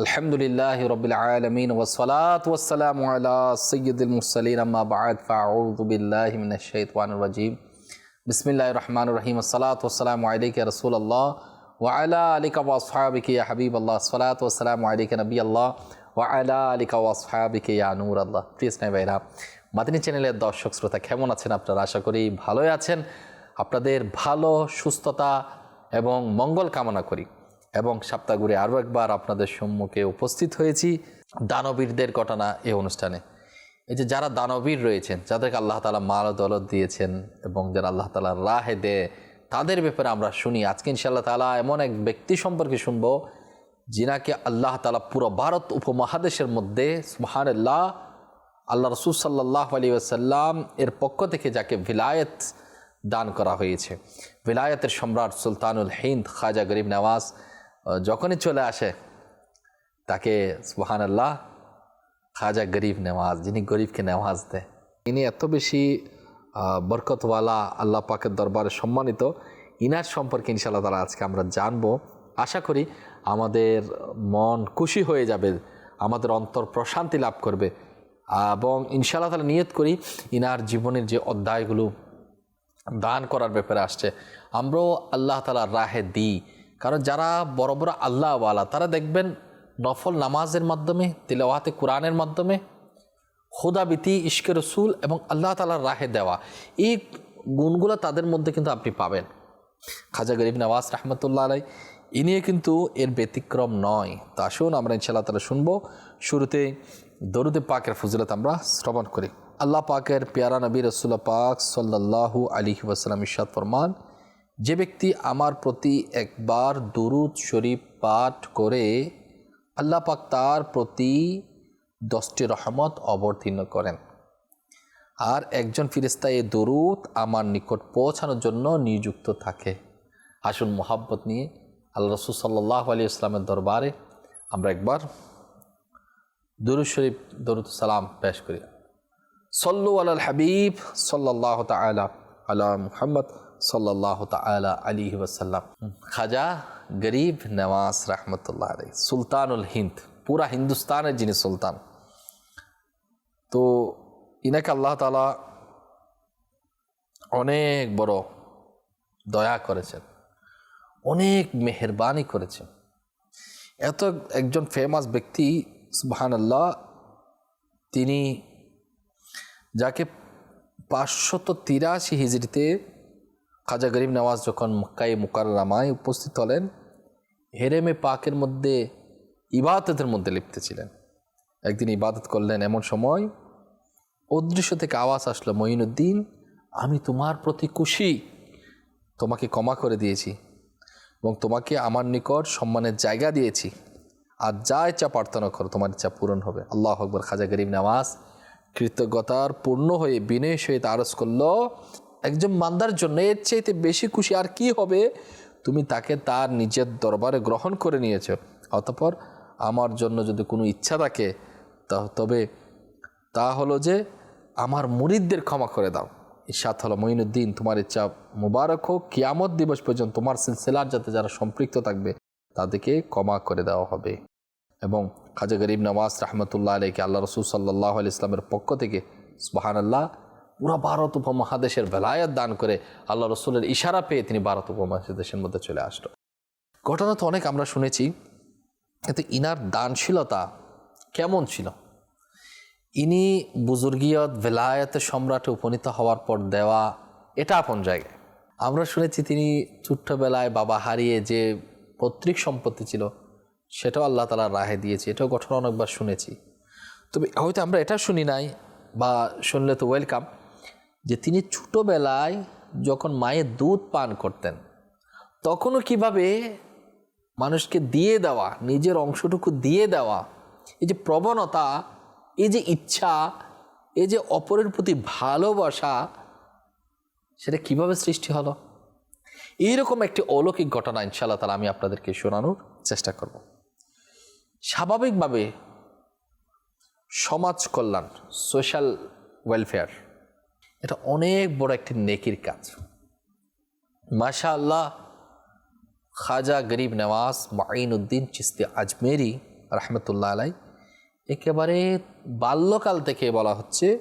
আলহামদুলিল্লাহ রবিল আলমিন ওসলাত ওসালাম আলা সৈয়দুল মুসলিন আম্মা বাদ রহমান রহিম আসসালাত ওসালাম আলিক রসুল আল্লাহ ওয়ালা আলিকা ওয়াসহাবিকে হাবিব আল্লাহ সালাত ওসালাম আলিক নবী আল্লাহ ওয়ালা আলিকা ওয়াসহাবিকে ইয়া নূর আল্লাহ প্রিয় ভাইরা, মাদিনী চ্যানেলের দর্শক শ্রোতা কেমন আছেন আপনারা? আশা করি ভালোই আছেন। আপনাদের ভালো, সুস্থতা এবং মঙ্গল কামনা করি। এবং সপ্তাহ ঘুরে আরও একবার আপনাদের সম্মুখে উপস্থিত হয়েছি দানবীরদের ঘটনা এই অনুষ্ঠানে। এই যে যারা দানবীর রয়েছেন, যাদেরকে আল্লাহ তালা মাল দলত দিয়েছেন এবং যারা আল্লাহ তালা রাহে দে তাদের ব্যাপারে আমরা শুনি। আজকে ইনশাআল্লাহ তালা এমন এক ব্যক্তি সম্পর্কে শুনব, যিনাকে আল্লাহ তালা পুরো ভারত উপমহাদেশের মধ্যে মহান আল্লাহ আল্লাহ রসুল সাল্লাহ আলী আসাল্লাম এর পক্ষ থেকে যাকে ভিলায়ত দান করা হয়েছে। ভিলায়তের সম্রাট সুলতানুল হিন্দ খাজা গরিব নওয়াজ যখনই চলে আসে, তাকে সুহান আল্লাহ খাজা গরিব নেওয়াজ, যিনি গরিবকে নেওয়াজ দেয়। ইনি এত বেশি বরকতওয়ালা, আল্লাহ পাকের দরবারে সম্মানিত। ইনার সম্পর্কে ইনশাল্লাহ তারা আজকে আমরা জানব। আশা করি আমাদের মন খুশি হয়ে যাবে, আমাদের অন্তর প্রশান্তি লাভ করবে। এবং ইনশাআল্লাহ তালা নিয়ত করি, ইনার জীবনের যে অধ্যায়গুলো দান করার ব্যাপারে আসছে, আমরাও আল্লাহ তালা রাহে দিই। কারণ যারা বড় বড় আল্লাহওয়ালা, তারা দেখবেন নফল নামাজের মাধ্যমে, তিলাওয়াতে কোরআনের মাধ্যমে খোদাবিতি ইশকে রসুল এবং আল্লাহ তালার রাহে দেওয়া, এই গুণগুলো তাদের মধ্যে কিন্তু আপনি পাবেন। খাজা গরিব নওয়াজ রহমতুল্লাহ আলাই ইনিও কিন্তু এর ব্যতিক্রম নয়। তা আসুন আমরা ইনশাল্লাহ তালা শুনব। শুরুতে দরুদে পাকের ফজিলত আমরা শ্রবণ করি। আল্লাহ পাকের পেয়ারা নবী রসুল্লা পাক সাল্লাহু আলী ওয়াসালাম ইশাদ ফরমান যে ব্যক্তি আমার প্রতি একবার দুরুদ শরীফ পাঠ করে আল্লাহ পাক তার প্রতি দশটি রহমত অবতীর্ণ করেন। আর একজন ফিরিস্তা এই দরুদ আমার নিকট পৌঁছানোর জন্য নিযুক্ত থাকে। আসুন মোহাব্বত নিয়ে আল্লাহ রসুল সাল্লাহ আলী ইসলামের দরবারে আমরা একবার দরুদ শরীফ, দরুদ সালাম পেশ করি। সল্লু আল হাবিব সাল্লাহ তালা আলা মুহাম্মদ। সাল্লাহ তালা আলী ওসাল্লাম খাজা, গরিব, নওয়াজ রহমতুল্লাহ আলী সুলতানুল হিন্দ, পুরা হিন্দুস্তানের যিনি সুলতান। তো ইনাকে আল্লাহ তালা অনেক বড় দয়া করেছেন, অনেক মেহরবানি করেছেন। এত একজন ফেমাস ব্যক্তি সুবাহান আল্লাহ তিনি যাকে পাঁচশত তিরাশি হিজড়িতে খাজা গরিব নওয়াজ যখন মক্কাই মুকাররামায় উপস্থিত হলেন, হেরেমে পাকের মধ্যে ইবাদতের মধ্যে লিপ্ত ছিলেন। একদিন ইবাদত করলেন এমন সময়, অদৃশ্য থেকে আওয়াজ আসলো, মঈনুদ্দিন, আমি তোমার প্রতি খুশি। তোমাকে ক্ষমা করে দিয়েছি এবং তোমাকে আমার নিকট সম্মানের জায়গা দিয়েছি। আর যা ইচ্ছা প্রার্থনা করো, তোমার ইচ্ছা পূরণ হবে। আল্লাহ আকবর, খাজা গরিব নামাজ কৃতজ্ঞতার পূর্ণ হয়ে বিনয় সহিত আরজ করল একজন মান্দার জন্য এর চাইতে বেশি খুশি আর কি হবে? তুমি তাকে তার নিজের দরবারে গ্রহণ করে নিয়েছ। অতপর আমার জন্য যদি কোনো ইচ্ছা থাকে, তা তবে তা হলো যে আমার মুরিদদের ক্ষমা করে দাও। ইসাত হলো মঈনুদ্দিন, তোমার ইচ্ছা মুবারক হোক, কিয়ামত দিবস পর্যন্ত তোমার সিলসিলার যাতে যারা সম্পৃক্ত থাকবে, তাদেরকে ক্ষমা করে দেওয়া হবে। এবং খাজা গরিব নওয়াজ রহমতুল্লাহ আলীকে আল্লাহ রসুল সাল্লাহ আলি ইসলামের পক্ষ থেকে সুবাহান আল্লাহ পুরা ভারত উপমহাদেশের বেলায়ত দান করে আল্লাহ রসুলের ইশারা পেয়ে তিনি ভারত উপমহাদেশের মধ্যে চলে আসলো। ঘটনা তো অনেক আমরা শুনেছি, কিন্তু ইনার দানশীলতা কেমন ছিল? ইনি বুজুর্গিয়ত ভেলায়তের সম্রাটে উপনীত হওয়ার পর দেওয়া এটা আপন জায়গায়। আমরা শুনেছি তিনি ছোট্টবেলায় বাবা হারিয়ে যে পৈতৃক সম্পত্তি ছিল, সেটাও আল্লাহ তালা রাহে দিয়েছে, এটাও ঘটনা অনেকবার শুনেছি। তবে হয়তো আমরা এটা শুনি নাই বা শুনলে তো ওয়েলকাম যে তিনি ছোটোবেলায় যখন মায়ের দুধ পান করতেন, তখনও কীভাবে মানুষকে দিয়ে দেওয়া, নিজের অংশটুকু দিয়ে দেওয়া, এই যে প্রবণতা, এই যে ইচ্ছা, এই যে অপরের প্রতি ভালোবাসা, সেটা কীভাবে সৃষ্টি হলো? এইরকম একটি অলৌকিক ঘটনা ইনশাল্লাহ তালা আমি আপনাদেরকে শোনানোর চেষ্টা করব। স্বাভাবিকভাবে সমাজ কল্যাণ, সোশ্যাল ওয়েলফেয়ার এটা অনেক বড় একটি নেকির কাজ। মাশা আল্লাহ খাজা গরিব নওয়াজ মাইন উদ্দিন চিস্তি আজমেরি রহমতুল্লাহ আলাই একেবারে বাল্যকাল থেকে বলা হচ্ছে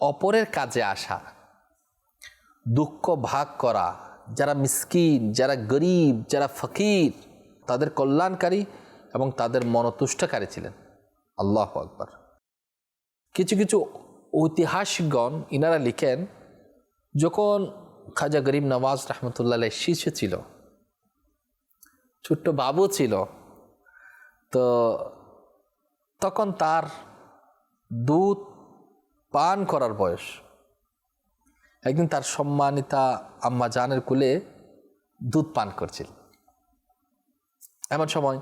অপরের কাজে আসা, দুঃখ ভাগ করা, যারা মিসকিন, যারা গরিব, যারা ফকির, তাদের কল্যাণকারী এবং তাদের মনতুষ্টকারী ছিলেন। আল্লাহ আকবর। কিছু কিছু ঐতিহাসিকগণ ইনারা লিখেন, যখন খাজা গরিব নওয়াজ রহমতুল্লাহ শিশু ছিল, ছোট্ট বাবু ছিল, তো তখন তার দুধ পান করার বয়স। একদিন তার সম্মানিতা আম্মা জানের কুলে দুধ পান করছিল। এমন সময়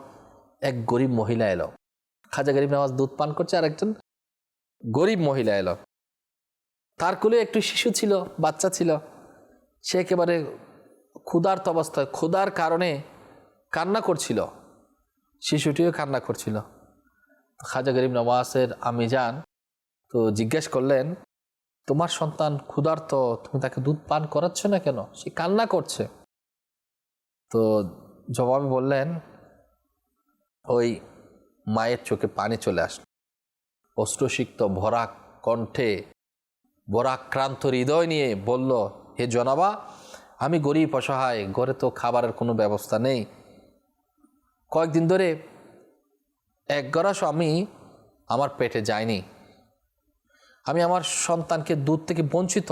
এক গরিব মহিলা এলো। খাজা গরিব নওয়াজ দুধ পান করছে আর একজন গরিব মহিলা এলো। তার কুলে একটু শিশু ছিল, বাচ্চা ছিল। সে একেবারে ক্ষুধার্ত অবস্থায়, ক্ষুধার কারণে কান্না করছিল। শিশুটিও কান্না করছিল। খাজা গরিব নওয়াজের আমি যান তো জিজ্ঞেস করলেন, তোমার সন্তান ক্ষুধার্ত, তুমি তাকে দুধ পান করাচ্ছ না কেন? সে কান্না করছে। তো জবাবে বললেন, ওই মায়ের চোখে পানি চলে আসলো। অস্ত্রসিক্ত ভরা কণ্ঠে ভরাক্রান্ত হৃদয় নিয়ে বলল, হে জনাবা, আমি গরিব, অসহায়, ঘরে তো খাবারের কোনো ব্যবস্থা নেই। কয়েকদিন ধরে এক গরাস আমি আমার পেটে যায়নি। আমি আমার সন্তানকে দুধ থেকে বঞ্চিত।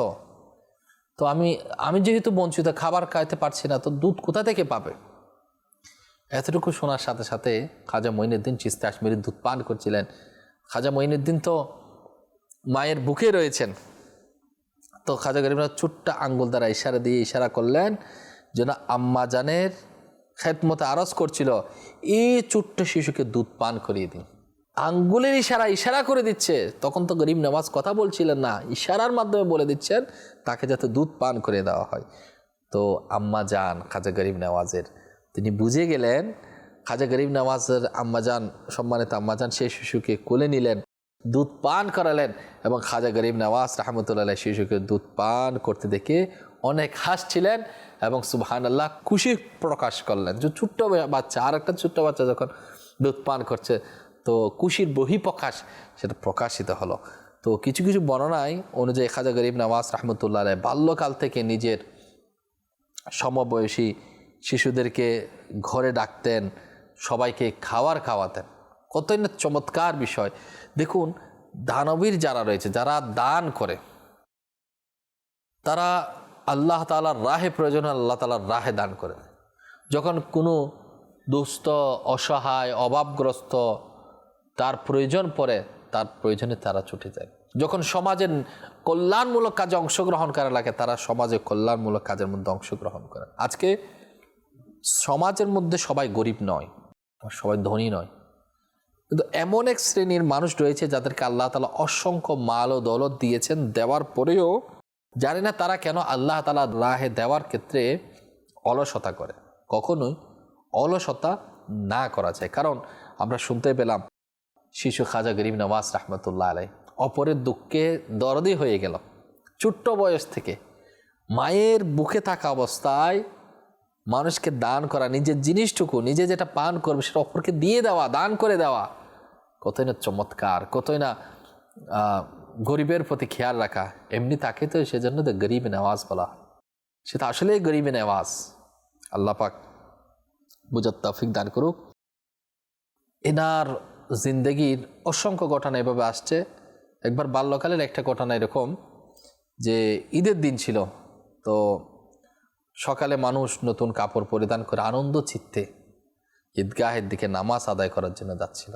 তো আমি আমি যেহেতু বঞ্চিত, খাবার খাইতে পারছি না, তো দুধ কোথা থেকে পাবে? এতটুকু শোনার সাথে সাথে খাজা মঈনুদ্দিন চিস্তে কাশ্মীরি দুধ পান করছিলেন। খাজা মঈনুদ্দিন তো মায়ের বুকে রয়েছেন। তো খাজা গরিবনাথ ছোট্ট আঙ্গুল দ্বারা ইশারা দিয়ে ইশারা করলেন যেন আম্মা জানের খেদমতে আরজ করছিল এই ছোট্ট শিশুকে দুধ পান করিয়ে দিন। আঙ্গুলের ইশারা ইশারা করে দিচ্ছে। তখন তো গরিব নামাজ কথা বলছিলেন না, ইশারার মাধ্যমে বলে দিচ্ছেন, তাকে যাতে দুধ পান করে দেওয়া হয়। তো আম্মা যান খাজা গরিব নওয়াজের তিনি বুঝে গেলেন খাজা গরিব নওয়াজের আম্মাজান, সম্মানিত আম্মাজান সেই শিশুকে কোলে নিলেন, দুধ পান করালেন এবং খাজা গরিব নওয়াজ রহমতুল্লাহ শিশুকে দুধ পান করতে দেখে অনেক হাসছিলেন এবং সুবহান আল্লাহ খুশি প্রকাশ করলেন। যে ছোট্ট বাচ্চা আর একটা ছোট্ট বাচ্চা যখন দুধ পান করছে, তো খুশির বহিঃপ্রকাশ সেটা প্রকাশিত হলো। তো কিছু কিছু বর্ণনায় অনুযায়ী খাজা গরিব নওয়াজ রহমতুল্লাহ বাল্যকাল থেকে নিজের সমবয়সী শিশুদেরকে ঘরে ডাকতেন সবাইকে খাওয়ার খাওয়াতেন। কতই না চমৎকার বিষয়। দেখুন, দানবীর যারা রয়েছে, যারা দান করে, তারা আল্লাহ তালার রাহে প্রয়োজন, আল্লাহ তালার রাহে দান করে যখন কোনো দুস্থ, অসহায়, অভাবগ্রস্ত তার প্রয়োজন পড়ে, তার প্রয়োজনে তারা ছুটে যায়। যখন সমাজের কল্যাণমূলক কাজে অংশগ্রহণ করা লাগে, তারা সমাজে কল্যাণমূলক কাজের মধ্যে অংশগ্রহণ করে। আজকে সমাজের মধ্যে সবাই গরিব নয়। সবাই ধনী নয়। কিন্তু এমন এক শ্রেণির মানুষ রয়েছে যাদেরকে আল্লাহ তালা অসংখ্য মাল ও দৌলত দিয়েছেন, দেওয়ার পরেও জানি না তারা কেন আল্লাহ তালা রাহে দেওয়ার ক্ষেত্রে অলসতা করে। কখনোই অলসতা না করা যায়। কারণ আমরা শুনতে পেলাম, শিশু খাজা গরিব নওয়াজ রহমতুল্লাহ আলাই অপরের দুঃখে দরদি হয়ে গেল। ছোট্ট বয়স থেকে মায়ের বুকে থাকা অবস্থায় মানুষকে দান করা, নিজের জিনিসটুকু, নিজে যেটা পান করবে, সেটা অপরকে দিয়ে দেওয়া, দান করে দেওয়া। কতই না চমৎকার, কতই না গরিবের প্রতি খেয়াল রাখা। এমনি তাকে তো সেজন্য তো গরিব নেওয়াজ বলা। সেটা আসলেই গরিবে নেওয়াজ। আল্লাহ পাক বুঝার তফিক দান করুক। এনার জিন্দগির অসংখ্য ঘটনা এভাবে আসছে। একবার বাল্যকালের একটা ঘটনা এরকম যে ঈদের দিন ছিল। তো সকালে মানুষ নতুন কাপড় পরিধান করে আনন্দ চিত্তে ঈদগাহের দিকে নামাজ আদায় করার জন্য যাচ্ছিল।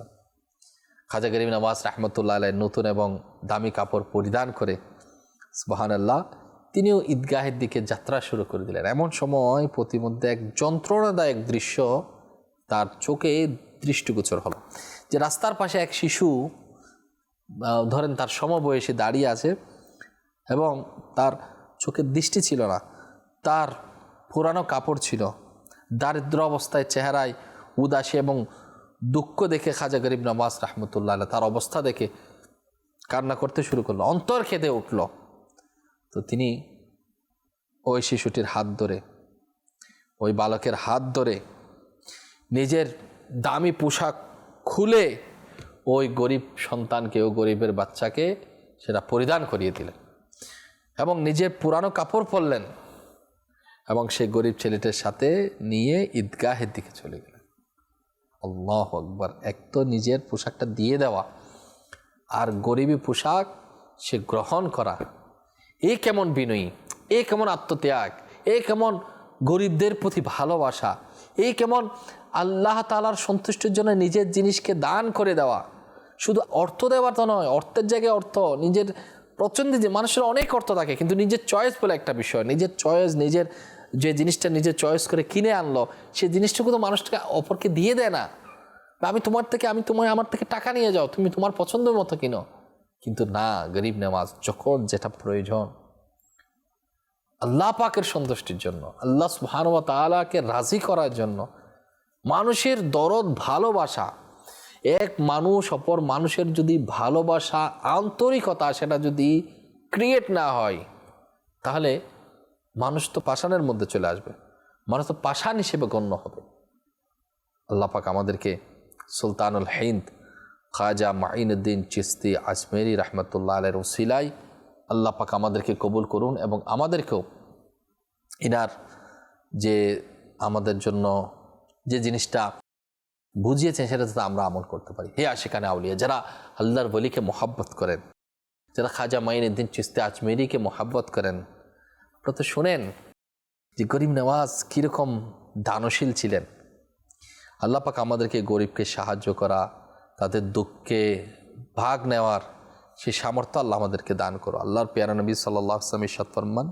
খাজা গরিব নামাজ রাহমতুল্লাহ আলাই নতুন এবং দামি কাপড় পরিধান করে সুবাহান আল্লাহ তিনিও ঈদগাহের দিকে যাত্রা শুরু করে দিলেন। এমন সময় প্রতিমধ্যে এক যন্ত্রণাদায়ক দৃশ্য তার চোখে দৃষ্টিগোচর হলো। যে রাস্তার পাশে এক শিশু ধরেন তার সমবয়সী দাঁড়িয়ে আছে এবং তার চোখের দৃষ্টি ছিল না। তার পুরানো কাপড় ছিল। দারিদ্র অবস্থায় চেহারায় উদাসী এবং দুঃখ দেখে খাজা গরিব নওয়াজ রহমতুল্লাহ তার অবস্থা দেখে কান্না করতে শুরু করল, অন্তর খেতে উঠল। তো তিনি ওই শিশুটির হাত ধরে, ওই বালকের হাত ধরে নিজের দামি পোশাক খুলে ওই গরিব সন্তানকে, ও গরিবের বাচ্চাকে সেটা পরিধান করিয়ে দিলেন এবং নিজের পুরানো কাপড় পরলেন। এবং সেই গরিব ছেলেটার সাথে নিয়ে ঈদগাহের দিকে চলে গেলেন আল্লাহ আকবর। এক তো নিজের পোশাকটা দিয়ে দেওয়া আর গরিবী পোশাক সে গ্রহণ করা। এ কেমন বিনয়ী, এ কেমন আত্মত্যাগ, এ কেমন গরিবদের প্রতি ভালোবাসা, এ কেমন আল্লাহ তালার সন্তুষ্টির জন্য নিজের জিনিসকে দান করে দেওয়া। শুধু অর্থ দেওয়ার তো নয়, অর্থের জায়গায় অর্থ, নিজের পছন্দের যে মানুষের অনেক অর্থ থাকে, কিন্তু নিজের চয়েস বলে একটা বিষয়, নিজের চয়েস নিজের যে জিনিসটা নিজের চয়েস করে কিনে আনলো, সেই জিনিসটুকু তো মানুষটাকে অপরকে দিয়ে দেয় না। আমি তোমার থেকে, আমি তোমার আমার থেকে টাকা নিয়ে যাও, তুমি তোমার পছন্দের মতো কিনো। কিন্তু না, গরিব নেওয়াজ যখন যেটা প্রয়োজন, আল্লাহ পাকের সন্তুষ্টির জন্য, আল্লাহ সুহানুয়া তালাকে রাজি করার জন্য, মানুষের দরদ, ভালোবাসা এক মানুষ অপর মানুষের যদি ভালোবাসা, আন্তরিকতা সেটা যদি ক্রিয়েট না হয়, তাহলে মানুষ তো পাষাণের মধ্যে চলে আসবে। মানুষ তো পাষাণ হিসেবে গণ্য হবে। আল্লাহ পাক আমাদেরকে সুলতানুল হিন্দ, খাজা মাইনুদ্দিন চিস্তি আজমেরি রহমতুল্লাহ আলের ওসিলাই আল্লাহ পাক আমাদেরকে কবুল করুন এবং আমাদেরকেও ইনার যে আমাদের জন্য যে জিনিসটা বুঝিয়েছেন, সেটা যাতে আমরা আমল করতে পারি। হে আশিকানে আউলিয়া, যারা আল্লাহর বলিকে মোহাব্বত করেন, যারা খাজা মাইনুদ্দিন চিস্তি আজমেরিকে মোহাব্বত করেন আপনারা তো শোনেন যে গরিব নওয়াজ কীরকম দানশীল ছিলেন। আল্লাহ পাক আমাদেরকে গরিবকে সাহায্য করা, তাদের দুঃখে ভাগ নেওয়ার সেই সামর্থ্য আল্লাহ আমাদেরকে দান করো। আল্লাহর পেয়ারা নবী সাল্লাহ আসলামী সৎফরমান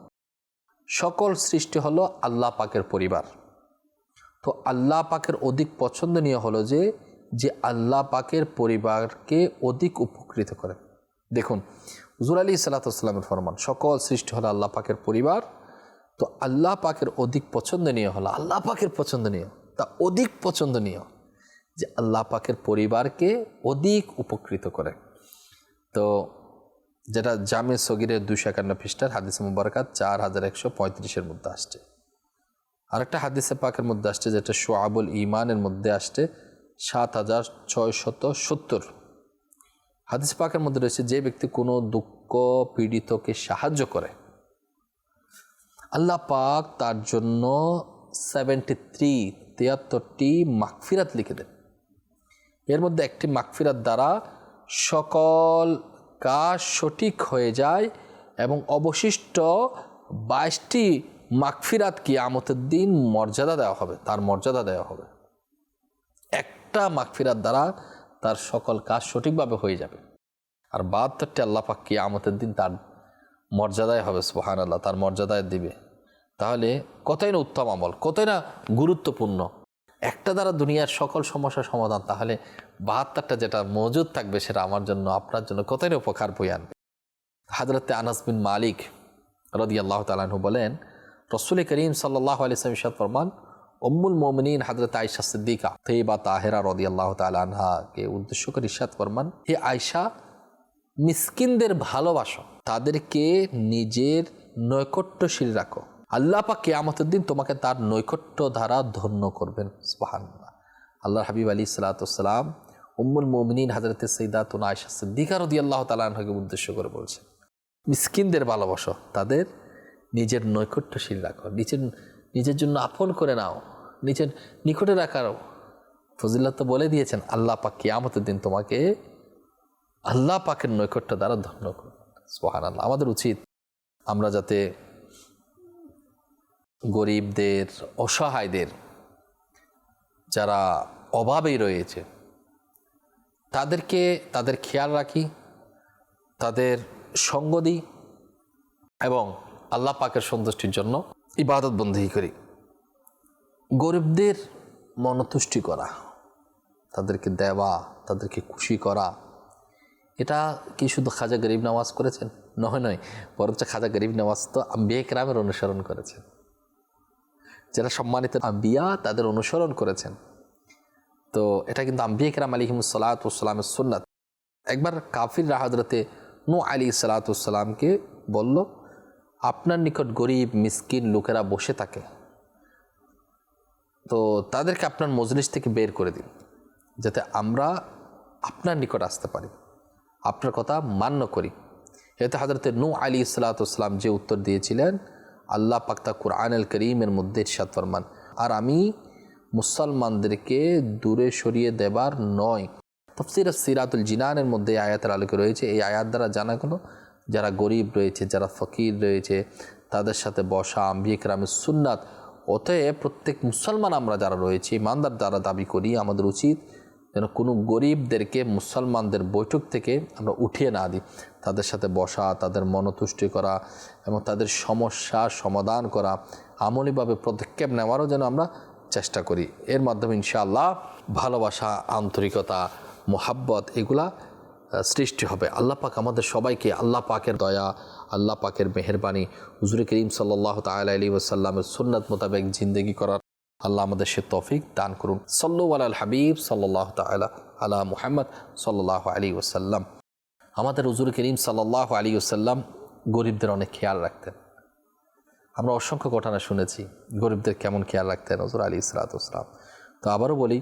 সকল সৃষ্টি হলো আল্লাহ পাকের পরিবার। তো আল্লাহ পাকের অধিক পছন্দনীয় হলো যে যে আল্লাহ পাকের পরিবারকে অধিক উপকৃত করে। দেখুন, হুজুর আলী সাল্লাতামের ফরমান, সকল সৃষ্টি হলো আল্লাহ পাকের পরিবার। তো আল্লাহ পাকের অধিক পছন্দনীয় হলো, আল্লাহ পাকের পছন্দনীয়, তা অধিক পছন্দনীয় যে আল্লাহ পাকের পরিবারকে অধিক উপকৃত করে। তো যেটা জামে সগিরের দুশো একান্ন পৃষ্ঠার হাদিস মুবারকাত, চার হাজার একশো পঁয়ত্রিশের মধ্যে আসছে। আরেকটা হাদিসে পাকের মধ্যে আসছে, যেটা সোয়াবুল ইমানের মধ্যে আসছে, সাত হাজার ছয় শত সত্তর। হাদিস পাকের মধ্যে রয়েছে, যে ব্যক্তি কোনো দুঃখ পীড়িতকে সাহায্য করে, আল্লাহ পাক তার জন্য সেভেন্টি থ্রি তিয়াত্তরটি মাকফিরাত লিখে দেন। এর মধ্যে একটি মাকফিরাত দ্বারা সকল কাজ সঠিক হয়ে যায় এবং অবশিষ্ট বাইশটি মাগফিরাত কি আমতের দিন মর্যাদা দেওয়া হবে, তার মর্যাদা দেওয়া হবে। একটা মাগফিরাত দ্বারা তার সকল কাজ সঠিকভাবে হয়ে যাবে। আর বাহাত্তরটি আল্লাহ পাক কি আমতের দিন তার মর্যাদায় হবে সুহান আল্লাহ তার মর্যাদায় দিবে। তাহলে কতই না উত্তম আমল, কতই না গুরুত্বপূর্ণ। একটা দ্বারা দুনিয়ার সকল সমস্যার সমাধান, তাহলে বাহাত্তরটা যেটা মজুদ থাকবে, সেটা আমার জন্য, আপনার জন্য কতই না উপকার বই আনবে। হাজরতে আনাস বিন মালিক রদি আল্লাহ তালাহু বলেন রসুল করিম সাল্লাহ আলিয়াম ইসাদ ফরমান অম্মুল মোমিন হাজরত আয়সা সিদ্দিকা তেবা তাহেরা রদি আল্লাহ তালাহাকে উদ্দেশ্য করে ইসাদ ফরমান, হে আয়সা মিসকিনদের ভালোবাসো, তাদেরকে নিজের নৈকট্যশীল রাখো। আল্লাহ পাক কেয়ামতের তোমাকে তার নৈকট্য দ্বারা ধন্য করবেন সুবাহান আল্লাহ হাবিব আলী সালাতাম উম্মুল মোমিনিন হাজরত সৈদাতুন আয়সা সিদ্দিকা রদি আল্লাহ তালাহকে উদ্দেশ্য করে বলছেন, মিসকিনদের ভালোবাসো, তাদের নিজের নৈকট্যশীল রাখো, নিজের নিজের জন্য আপন করে নাও, নিজের নিকটে রাখারও ফজিল্লা তো বলে দিয়েছেন, আল্লাহ পাক কিয়ামতের দিন তোমাকে আল্লাহ পাকের নৈকট্য দ্বারা ধন্য করবেন সোহান আল্লাহ আমাদের উচিত আমরা যাতে গরিবদের, অসহায়দের যারা অভাবেই রয়েছে, তাদেরকে তাদের খেয়াল রাখি, তাদের সঙ্গ দিই এবং আল্লাহ পাকের সন্তুষ্টির জন্য ইবাদত বন্দী করি। গরিবদের মনতুষ্টি করা, তাদেরকে দেওয়া, তাদেরকে খুশি করা, এটা কি শুধু খাজা গরিব নামাজ করেছেন? নয় নয়, বরঞ্চ খাজা গরিব নামাজ তো আম্বিয়া কেরামের অনুসরণ করেছেন। যারা সম্মানিত আম্বিয়া, তাদের অনুসরণ করেছেন। তো এটা কিন্তু আম্বিয়া কেরাম আলিহিমসালাতামের সুন্নাত। একবার কাফির রাহাদরতে নো আলী সালাতামকে বলল আপনার নিকট গরিব, মিসকিন লোকেরা বসে থাকে। তো তাদেরকে আপনার মজলিস থেকে বের করে দিন, যাতে আমরা আপনার নিকট আসতে পারি। আপনার কথা মান্য করি। এতে হাজরতে নু আলী ইসলাতাম যে উত্তর দিয়েছিলেন, আল্লাহ পাক্তা কুরআন আল করিমের মধ্যে ইরশাদ ফরমান, আর আমি মুসলমানদেরকে দূরে সরিয়ে দেবার নয়। তফসির সিরাতুল জিনানের মধ্যে আয়াতের আলোকে রয়েছে। এই আয়াত দ্বারা জানা গেল যারা গরিব রয়েছে, যারা ফকির রয়েছে, তাদের সাথে বসা আম্বিক রামের সুন্নাত। অতএব প্রত্যেক মুসলমান আমরা যারা রয়েছি, ইমানদার দ্বারা দাবি করি, আমাদের উচিত যেন কোনো গরিবদেরকে মুসলমানদের বৈঠক থেকে আমরা উঠিয়ে না দিই। তাদের সাথে বসা, তাদের মনতুষ্টি করা এবং তাদের সমস্যা সমাধান করা, আমলিভাবে পদক্ষেপ নেওয়ারও যেন আমরা চেষ্টা করি। এর মাধ্যমে ইনশাআল্লাহ ভালোবাসা, আন্তরিকতা, মোহাব্বত, এগুলা সৃষ্টি হবে। আল্লাহ পাক আমাদের সবাইকে আল্লাহ পাকের দয়া, আল্লাহ পাকের মেহরবানি, হুজুর করিম সাল্লাহ তালা আলী ওসাল্লামের সুন্নাত মোতাবেক জিন্দগি করার আল্লাহ আমাদের সে তফিক দান করুন। সল্লু আল হাবিব সাল্লাহ তালা আলা মুহাম্মদ সাল্লাহ আলী ওসাল্লাম আমাদের হুজুর করিম সাল্লাহ আলী ওসাল্লাম গরিবদের অনেক খেয়াল রাখতেন। আমরা অসংখ্য ঘটনা শুনেছি, গরিবদের কেমন খেয়াল রাখতেন হজর আলী ইসরাতাম তো আবারও বলি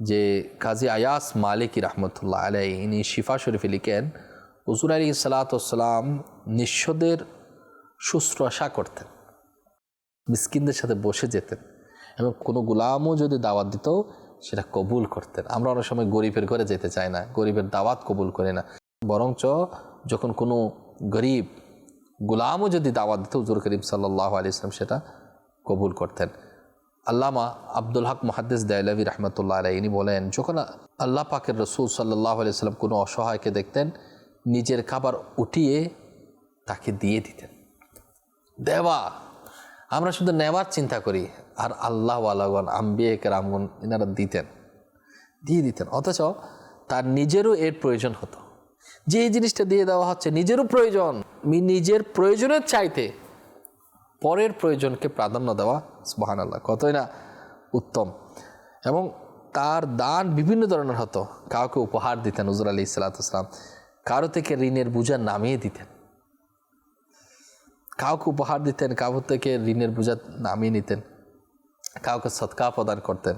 যে কাজী আয়াস মালিকি রহমতুল্লাহ আলাই ইনি শিফা শরীফে লিখেন, হজুর আলী সালাতাম নিঃস্বদের শুশ্রূষা করতেন, মিসকিনদের সাথে বসে যেতেন এবং কোনো গুলামও যদি দাওয়াত দিত, সেটা কবুল করতেন। আমরা অনেক সময় গরিবের ঘরে যেতে চাই না, গরিবের দাওয়াত কবুল করে না। বরঞ্চ যখন কোনো গরিব, গুলামও যদি দাওয়াত দিত, হুজুর করিম সাল্লাহ আলি ইসলাম সেটা কবুল করতেন। আল্লামা আব্দুল হক মহাদ্দেস দাইলাবি রহমতুল্লাহ আলাই ইনি বলেন, যখন আল্লাহ পাকের রসুল সাল্লাহ আলি সাল্লাম কোনো অসহায়কে দেখতেন, নিজের খাবার উঠিয়ে তাকে দিয়ে দিতেন। দেওয়া আমরা শুধু নেওয়ার চিন্তা করি, আর আল্লাহ আলাগন আম্বিয়ে রামগুন এনারা দিতেন, দিয়ে দিতেন। অথচ তার নিজেরও এর প্রয়োজন হতো। যে জিনিসটা দিয়ে দেওয়া হচ্ছে নিজেরও প্রয়োজন। নিজের প্রয়োজনের চাইতে পরের প্রয়োজনকে প্রাধান্য দেওয়া সুবাহান আল্লাহ কতই না উত্তম। এবং তার দান বিভিন্ন ধরনের হতো। কাউকে উপহার দিতেন নজর আলী ইসালাতাম কারও থেকে ঋণের বোঝা নামিয়ে দিতেন। কাউকে উপহার দিতেন কাউকে থেকে ঋণের বোঝা নামিয়ে নিতেন। কাউকে সৎকা প্রদান করতেন।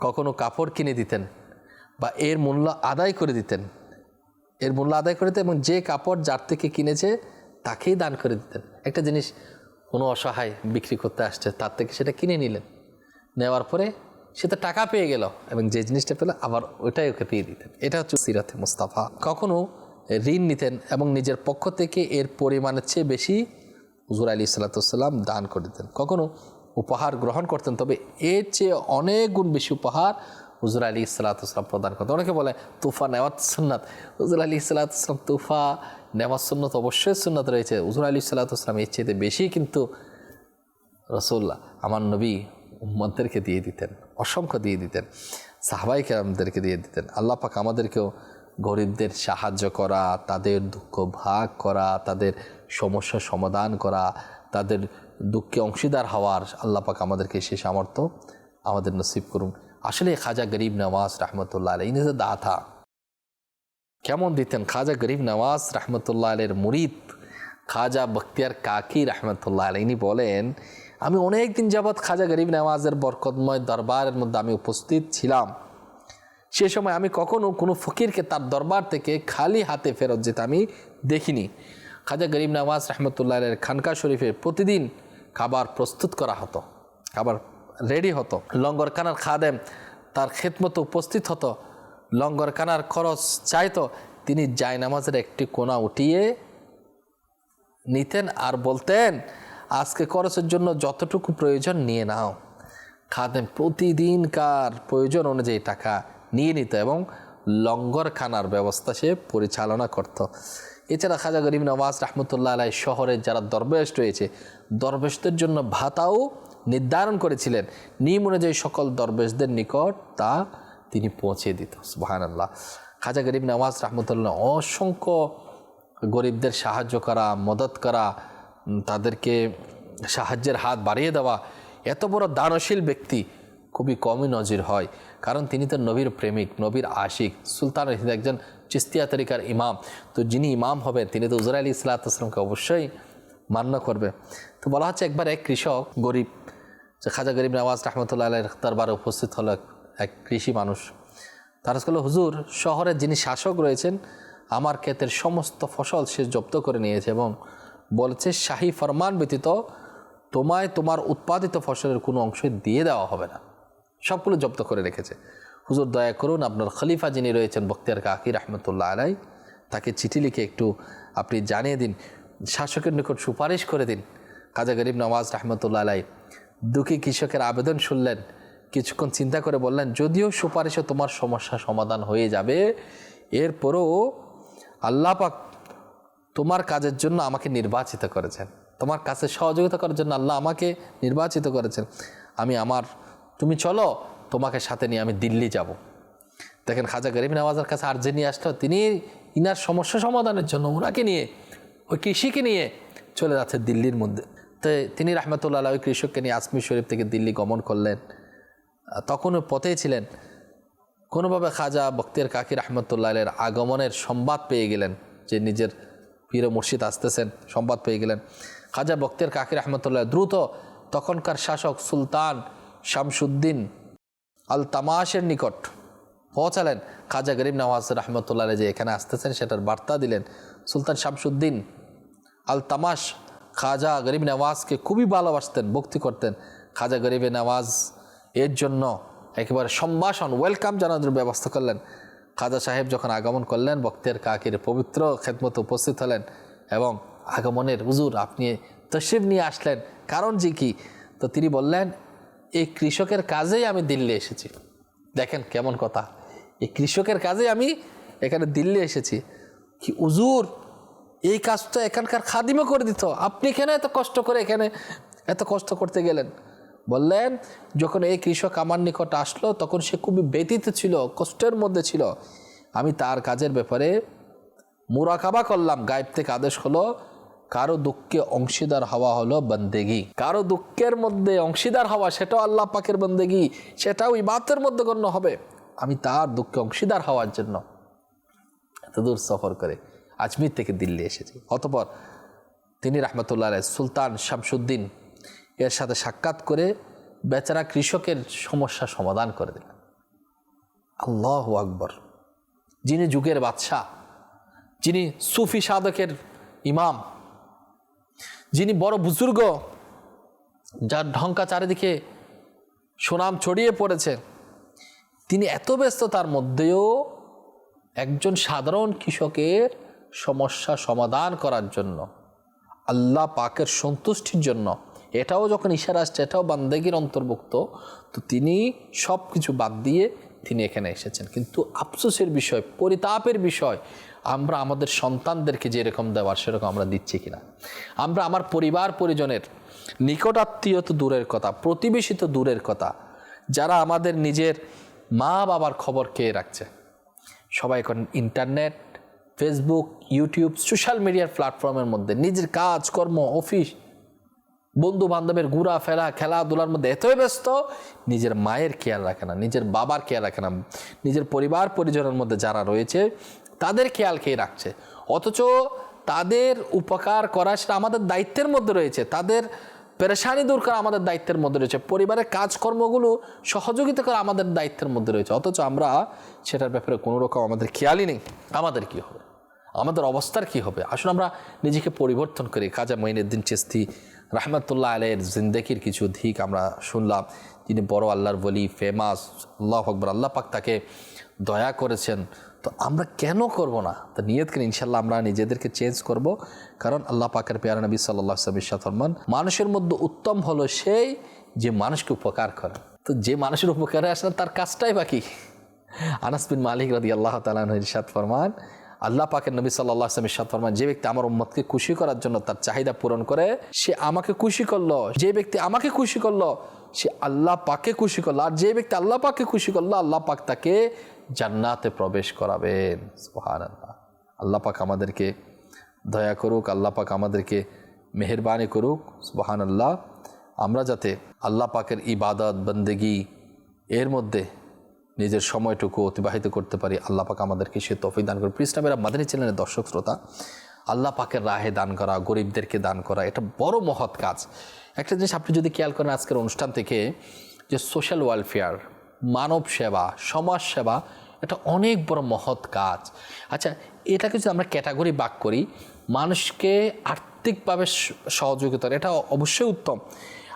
কখনো কাপড় কিনে দিতেন বা এর মূল্য আদায় করে দিতেন। এর মূল্য আদায় করে দিতেন এবং যে কাপড় যার থেকে কিনেছে তাকেই দান করে দিতেন। একটা জিনিস কোনো অসহায় বিক্রি করতে আসছে, তার থেকে সেটা কিনে নিলেন। নেওয়ার পরে সে তো টাকা পেয়ে গেল এবং যে জিনিসটা পেল আবার ওইটাই ওকে দিয়ে দিতেন। এটা হচ্ছে সিরাতে মুস্তাফা। কখনো ঋণ নিতেন এবং নিজের পক্ষ থেকে এর পরিমাণের চেয়ে বেশি হুজুর আলী সাল্লাতাম দান করে দিতেন। কখনো উপহার গ্রহণ করতেন, তবে এর চেয়ে অনেক গুণ বেশি উপহার হুজুর আলী ইসালাতাম প্রদান করতেন অনেকে বলে, তুফা নেওয়াত সুন্নাত। হুজুর আলী ইসালাতাম তুফা নেওয়ার সুন্নত অবশ্যই সুন্নাত রয়েছে। হুজুর আলী সাল্লাতাম এর চেয়ে বেশি কিন্তু রসুল্লাহ আমার নবী উম্মদদেরকে দিয়ে দিতেন, অসংখ্য দিয়ে দিতেন সাহবাই কেরামদেরকে দিয়ে দিতেন। আল্লাহ পাক আমাদেরকেও গরিবদের সাহায্য করা, তাদের দুঃখ ভাগ করা, তাদের সমস্যা সমাধান করা, তাদের দুঃখে অংশীদার হওয়ার আল্লাহ পাক আমাদেরকে সে সামর্থ্য আমাদের নসিব করুন। আসলে খাজা গরিব নওয়াজ রহমতুল্লাহ আলী ইনি দাথা কেমন দিতেন খাজা গরিব নওয়াজ রহমতুল্লাহ আলের মুরিদ? খাজা বখতিয়ার কাকি রহমতুল্লাহ আলী ইনি বলেন, আমি অনেক দিন যাবৎ খাজা গরিব নওয়াজের বরকতময় দরবারের মধ্যে আমি উপস্থিত ছিলাম। সে সময় আমি কখনো কোনো ফকিরকে তার দরবার থেকে খালি হাতে ফেরত যেতে আমি দেখিনি। খাজা গরিব নওয়াজ রহমতুল্লাহ আলের খানকা শরীফে প্রতিদিন খাবার প্রস্তুত করা হতো। খাবার রেডি হতো। লঙ্গরখানার খাদেম তার খেতমতো উপস্থিত হতো। লঙ্গরখানার খরচ চাইতো। তিনি জায়নামাজের একটি কোনা উঠিয়ে নিতেন আর বলতেন, আজকে খরচের জন্য যতটুকু প্রয়োজন নিয়ে নাও। খাদেম প্রতিদিনকার প্রয়োজন অনুযায়ী টাকা নিয়ে নিত এবং লঙ্গরখানার ব্যবস্থা সে পরিচালনা করত। এছাড়া খাজা গরিব নওয়াজ রহমতুল্লাহ আলাই শহরের যারা দরবেশ রয়েছে, দরবেশদের জন্য ভাতাও নির্ধারণ করেছিলেন। নিয়ম অনুযায়ী সকল দরবেশদের নিকট তা তিনি পৌঁছে দিত। সুবাহান আল্লাহ খাজা গরিব নওয়াজ রহমতুল্লাহ, অসংখ্য গরিবদের সাহায্য করা, মদত করা, তাদেরকে সাহায্যের হাত বাড়িয়ে দেওয়া, এত বড় দানশীল ব্যক্তি খুবই কমই নজির হয়। কারণ তিনি তো নবীর প্রেমিক, নবীর আশিক সুলতান রহিদ একজন চিস্তিয়া তরিকার ইমাম। তো যিনি ইমাম হবেন, তিনি তো উজর আলী ইসলাতামকে অবশ্যই মান্য করবে। তো বলা হচ্ছে একবার এক কৃষক গরিব যে খাজা গরিব নওয়াজ রহমতুল্লাহ আলের দরবারে উপস্থিত হলো এক- কৃষি মানুষ। তারা বলল হুজুর শহরের যিনি শাসক রয়েছেন, আমার ক্ষেতের সমস্ত ফসল সে জব্দ করে নিয়েছে এবং বলছে, শাহী ফরমান ব্যতীত তোমায় তোমার উৎপাদিত ফসলের কোনো অংশ দিয়ে দেওয়া হবে না। সবগুলো জব্দ করে রেখেছে। হুজুর, দয়া করুন, আপনার খলিফা যিনি রয়েছেন বক্তিয়ার কাকি রহমতুল্লাহ আলাই, তাকে চিঠি লিখে একটু আপনি জানিয়ে দিন, শাসকের নিকট সুপারিশ করে দিন। কাজা গরিব নওয়াজ রহমতুল্লাহ আলাই দুঃখী কৃষকের আবেদন শুনলেন। কিছুক্ষণ চিন্তা করে বললেন, যদিও সুপারিশে তোমার সমস্যা সমাধান হয়ে যাবে, এরপরও আল্লাহ পাক তোমার কাজের জন্য আমাকে নির্বাচিত করেছেন। তোমার কাছে সহযোগিতা করার জন্য আল্লাহ আমাকে নির্বাচিত করেছেন। আমি আমার, তুমি চলো, তোমাকে সাথে নিয়ে আমি দিল্লি যাব। দেখেন খাজা গরিব নওয়াজের কাছে আর যে নিয়ে আসলো, তিনি ইনার সমস্যা সমাধানের জন্য ওনাকে নিয়ে, ওই কৃষিকে নিয়ে চলে যাচ্ছে দিল্লির মধ্যে। তো তিনি রহমতুল্লাহ ওই কৃষককে নিয়ে আজমির শরীফ থেকে দিল্লি গমন করলেন। তখনও পথেই ছিলেন। কোনোভাবে খাজা বক্তের কাকি রহমতুল্লাহের আগমনের সংবাদ পেয়ে গেলেন যে নিজের পীর মুর্শিদ আসতেছেন, সংবাদ পেয়ে গেলেন। খাজা বক্তের কাকি রহমতুল্লাহ দ্রুত তখনকার শাসক সুলতান শামসুদ্দিন আল তামাশের নিকট পৌঁছালেন। খাজা গরিব নওয়াজ রহমতুল্লাহ যে এখানে আসতেছেন সেটার বার্তা দিলেন। সুলতান শামসুদ্দিন আল তামাশ খাজা গরিব নওয়াজকে খুবই ভালোবাসতেন, ভক্তি করতেন। খাজা গরিবে নওয়াজ এর জন্য একেবারে সম্ভাষণ ওয়েলকাম জানানোর ব্যবস্থা করলেন। খাজা সাহেব যখন আগমন করলেন বক্তের কাকির পবিত্র খেদমত উপস্থিত হলেন এবং আগমনের হুজুর আপনি তশরিফ নিয়ে আসলেন, কারণ যে কি? তো তিনি বললেন এই কৃষকের কাজেই আমি দিল্লি এসেছি। দেখেন কেমন কথা। এই কৃষকের কাজে আমি এখানে দিল্লি এসেছি। কি উজুর এই কাজটা এখানকার খাদিমও করে দিত। আপনি কেন এত কষ্ট করে এখানে এত কষ্ট করতে গেলেন। বললেন, যখন এই কৃষক আমার নিকট আসলো, তখন সে খুবই ব্যতীত ছিল, কষ্টের মধ্যে ছিল। আমি তার কাজের ব্যাপারে মুরাকাবা করলাম। গায়েব থেকে আদেশ হলো, কারও দুঃখে অংশীদার হওয়া হলো বন্দেগি। কারও দুঃখের মধ্যে অংশীদার হওয়া, সেটাও আল্লাহ পাকের বন্দেগি। সেটাও ইবাতের মধ্যে গণ্য হবে। আমি তার দুঃখে অংশীদার হওয়ার জন্য এত দূর সফর করে আজমির থেকে দিল্লি এসেছে। অতপর তিনি রহমতুল্লাহ আলাই সুলতান শামসুদ্দিন এর সাথে সাক্ষাৎ করে বেচারা কৃষকের সমস্যা সমাধান করে দিলেন। আল্লাহ আকবর। যিনি যুগের বাদশাহ, যিনি সুফি সাধকের ইমাম, যিনি বড় বুজুর্গ, যার ঢঙ্কা চারিদিকে সুনাম ছড়িয়ে পড়েছে, তিনি এত ব্যস্ত তার মধ্যেও একজন সাধারণ কৃষকের সমস্যা সমাধান করার জন্য, আল্লাহ পাকের সন্তুষ্টির জন্য, এটাও যখন ইশারা আসছে, এটাও বান্দেগির অন্তর্ভুক্ত, তো তিনি সব কিছু বাদ দিয়ে তিনি এখানে এসেছেন। কিন্তু আফসোসের বিষয়, পরিতাপের বিষয়, আমরা আমাদের সন্তানদেরকে যেরকম দেওয়ার সেরকম আমরা দিচ্ছি কিনা? আমরা আমার পরিবার পরিজনের নিকটাত্মীয় তো দূরের কথা, প্রতিবেশী তো দূরের কথা, যারা আমাদের নিজের মা বাবার খবর কে রাখছে। সবাই এখন ইন্টারনেট ফেসবুক ইউটিউব সোশ্যাল মিডিয়ার প্ল্যাটফর্মের মধ্যে নিজের কাজ, কর্ম অফিস বন্ধু বান্ধবের ঘুরা, ফেরা, খেলাধুলার মধ্যে এতই ব্যস্ত, নিজের মায়ের খেয়াল রাখে না, নিজের বাবার খেয়াল রাখে না, নিজের পরিবার, পরিজনের মধ্যে যারা রয়েছে, তাদের খেয়াল খেয়ে রাখছে। অথচ তাদের উপকার করা সেটা আমাদের দায়িত্বের মধ্যে রয়েছে, তাদের পেরেশানি দূর করা আমাদের দায়িত্বের মধ্যে রয়েছে। পরিবারের কাজকর্মগুলো সহযোগিতা করা আমাদের দায়িত্বের মধ্যে রয়েছে। অথচ আমরা সেটার ব্যাপারে কোনো রকম আমাদের খেয়ালই নেই। আমাদের কি হবে? আমাদের অবস্থার কি হবে? আসলে আমরা নিজেকে পরিবর্তন করি। কাজা মঈনুদ্দিন চিস্তি রাহমাতুল্লাহ আলের জিন্দেকির কিছু দিক আমরা শুনলাম। যিনি বড় আল্লাহর বলি ফেমাস আল্লাহ আকবর, আল্লাহ পাক তাকে দয়া করেছেন। তো আমরা কেন করব না? তো নিয়ত করে ইনশাল্লাহ আমরা নিজেদেরকে চেঞ্জ করব। কারণ আল্লাহ পাকের পেয়ারা নবী সাল্লাহ সাবিশা ফরমান, মানুষের মধ্যে উত্তম হলো সেই যে মানুষকে উপকার করে। তো যে মানুষের উপকারে আসলে তার কাজটাই বাকি। আনাস বিন মালিক রাদি আল্লাহ তালাহ ইরশাদ ফরমান, আল্লাহ পাকের নবী সাল্লাহ আসলাম ইরশাদ ফরমান, যে ব্যক্তি আমার উম্মতকে খুশি করার জন্য তার চাহিদা পূরণ করে, সে আমাকে খুশি করল, যে ব্যক্তি আমাকে খুশি করল, সে আল্লাহ পাকে খুশি করল। আর যে ব্যক্তি আল্লাহ পাকে খুশি করল, আল্লাহ পাক তাকে জান্নাতে প্রবেশ করাবেন সুবহান আল্লাহ আল্লাহ পাক আমাদেরকে দয়া করুক, আল্লাহ পাক আমাদেরকে মেহরবানি করুক সুবহান আল্লাহ আমরা যাতে আল্লাহ পাকের ইবাদত, বন্দেগি এর মধ্যে নিজের সময়টুকু অতিবাহিত করতে পারি, আল্লাহ পাক আমাদেরকে সে তফিক দান করে পৃষ্ঠামেরা মাদানী চ্যানেলের দর্শক শ্রোতা, আল্লাহ পাকের রাহে দান করা, গরিবদেরকে দান করা, এটা বড় মহৎ কাজ। একটা জিনিস আপনি যদি খেয়াল করেন আজকের অনুষ্ঠান থেকে, যে সোশ্যাল ওয়েলফেয়ার মানব সেবা, সমাজ সেবা, এটা অনেক বড় মহৎ কাজ। আচ্ছা এটাকে যদি আমরা ক্যাটাগরি বাক করি, মানুষকে আর্থিকভাবে সহযোগিতা এটা অবশ্যই উত্তম।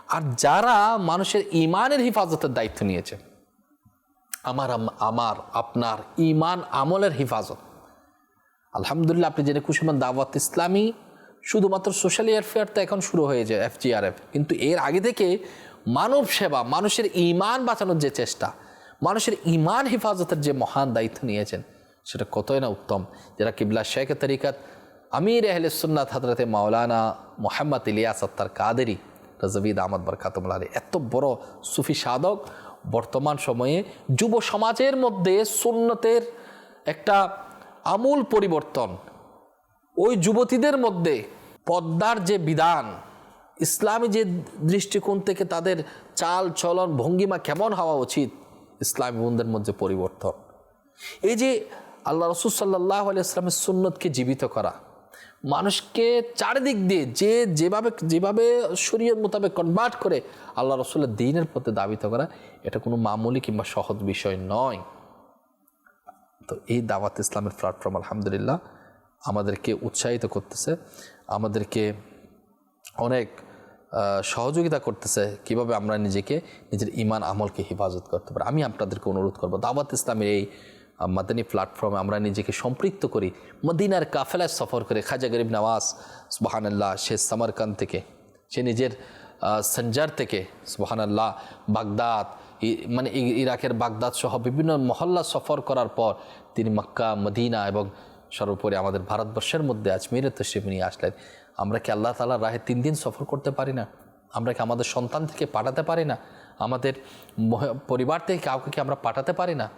আর যারা মানুষের ইমানের হেফাজতের দায়িত্ব নিয়েছে, আমার আমার, আপনার ইমান আমলের হেফাজত। আলহামদুলিল্লাহ, আপনি খুশি হবেন, দাওয়াত ইসলামী শুধুমাত্র সোশ্যাল ওয়েলফেয়ার তো এখন শুরু হয়েছে এফজিআরএফ কিন্তু এর আগে থেকে মানব সেবা, মানুষের ইমান বাঁচানোর যে চেষ্টা, মানুষের ইমান হেফাজতের যে মহান দায়িত্ব নিয়েছেন, সেটা কতই না উত্তম। যারা কিবলা শেখ তরিকাত, আমির আহলে সুন্নাত হজরতে মাওলানা মোহাম্মদ ইলিয়াস আত্তার কাদেরি রাজবিদ আহমদ বরকাতমুল আলী, এত বড় সুফি সাধক, বর্তমান সময়ে যুব সমাজের মধ্যে সুন্নতের একটা আমূল পরিবর্তন, ওই যুবতীদের মধ্যে পদ্মার যে বিধান ইসলামী যে দৃষ্টিকোণ থেকে তাদের চাল, চলন, ভঙ্গিমা কেমন হওয়া উচিত? ইসলামী বোনদের মধ্যে পরিবর্তন। এই যে আল্লাহ রসুল সাল্লাহ ইসলামের সুন্নতকে জীবিত করা, মানুষকে চারিদিক দিয়ে যে যেভাবে যেভাবে শরীয়ত মোতাবেক কনভার্ট করে আল্লাহ রসুলের দিনের প্রতি দাবিত করা, এটা কোনো মামুলি কিংবা সহজ বিষয় নয়। তো এই দাওয়াত ইসলামের প্ল্যাটফর্ম আলহামদুলিল্লাহ, আমাদেরকে উৎসাহিত করতেছে। আমাদেরকে অনেক সহযোগিতা করতেছে কীভাবে আমরা নিজেকে, নিজের ইমান, আমলকে হেফাজত করতে পারি। আমি আপনাদেরকে অনুরোধ করব, দাওয়াত ইসলামের এই মাদানী প্ল্যাটফর্মে আমরা নিজেকে সম্পৃক্ত করি। মদিনার কাফেলায় সফর করে খাজা গরিব নওয়াজ, সুবাহানাল্লাহ, সে সামারকান থেকে, সে নিজের সঞ্জার থেকে, সুবাহানাল্লাহ, বাগদাদ মানে ইরাকের বাগদাদ সহ বিভিন্ন মহল্লা সফর করার পর তিনি মক্কা, মদিনা এবং সর্বোপরি আমাদের ভারতবর্ষের মধ্যে আজমিরে তশরিফ নিয়ে আসলেন। আমরা কি আল্লাহ তালার রাহে তিন দিন সফর করতে পারি না? আমরা কি আমাদের সন্তান থেকে পাঠাতে পারি না? আমাদের পরিবার থেকে কাউকে কি আমরা পাঠাতে পারি না?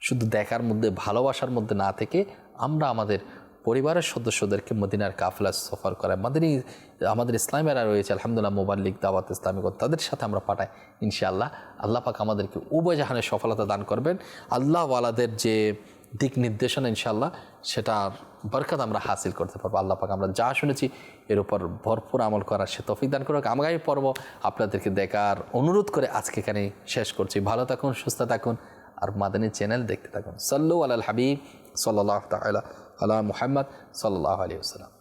শুধু দেখার মধ্যে, ভালোবাসার মধ্যে না থেকে আমরা আমাদের পরিবারের সদস্যদেরকে মদিনার কাফলা সফর করায় মাদিনী আমাদের ইসলামেরা রয়েছে, আলহামদুলিল্লাহ মোবাল্লিক দাওয়াত ইসলামিক তাদের সাথে আমরা পাঠাই, ইনশাআল্লাহ। আল্লাহ পাক আমাদেরকে উভয় জাহানের সফলতা দান করবেন। আল্লাহওয়ালাদের যে দিক নির্দেশনা ইনশাল্লাহ সেটার বরকত আমরা হাসিল করতে পারব। আল্লাহ পাক আমরা যা শুনেছি, এর উপর ভরপুর আমল করার সে তফিক দান করুক। আগামী পর্ব আপনাদেরকে দেখার অনুরোধ করে আজকে এখানে শেষ করছি। ভালো থাকুন, সুস্থ থাকুন, আর মাদানী চ্যানেল দেখতে থাকুন। সাল্লু আল হাবিব সাল্লাহ তালা আলা মুহাম্মদ সাল্লাহ আলী আসসালাম